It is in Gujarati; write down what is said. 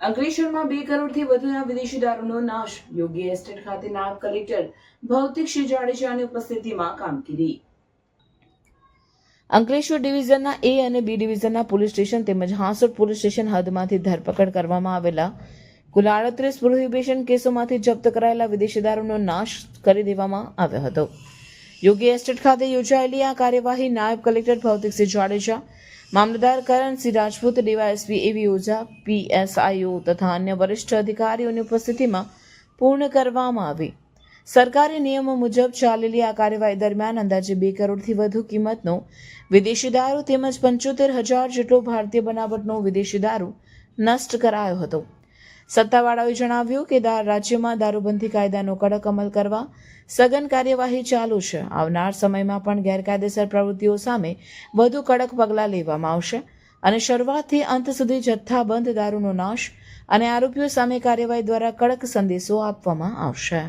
અંકલેશ્વરમાં બે કરોડથી વધુના વિદેશી નાશ. યોગી એસ્ટેટ ખાતે નાયબ કલેક્ટર ભૌતિક શ્રી જાડેજાની ઉપસ્થિતિમાં કામગીરી. અંકલેશ્વર ડિવિઝનના એ અને બી ડિવિઝનના પોલીસ સ્ટેશન તેમજ હાંસોટ પોલીસ સ્ટેશન હદમાંથી ધરપકડ કરવામાં આવેલા કુલ આડત્રીસ પ્રોહિબિશન કેસોમાંથી જપ્ત કરાયેલા વિદેશી દારૂનો નાશ કરી દેવામાં આવ્યો હતો. યોગી એસ્ટેટ ખાતે યોજાયેલી આ કાર્યવાહી નાયબ collector Bhautiksinh Jadeja Mamlatdar Karansinh Rajput, DYSP A V Ojha પીએસઆઈઓ તથા અન્ય વરિષ્ઠ અધિકારીઓની ઉપસ્થિતિમાં પૂર્ણ કરવામાં આવી. સરકારી નિયમો મુજબ ચાલેલી આ કાર્યવાહી દરમિયાન અંદાજે બે કરોડથી વધુ કિંમતનો વિદેશી દારૂ તેમજ પંચોતેર હજાર જેટલો ભારતીય બનાવટનો વિદેશી દારૂ નષ્ટ કરાયો હતો. સત્તાવાળાઓએ જણાવ્યું કે રાજ્યમાં દારૂબંધી કાયદાનો કડક અમલ કરવા સઘન કાર્યવાહી ચાલુ છે. આવનાર સમયમાં પણ ગેરકાયદેસર પ્રવૃત્તિઓ સામે વધુ કડક પગલાં લેવામાં આવશે અને શરૂઆતથી અંત સુધી જથ્થાબંધ દારૂનો નાશ અને આરોપીઓ સામે કાર્યવાહી દ્વારા કડક સંદેશો આપવામાં આવશે.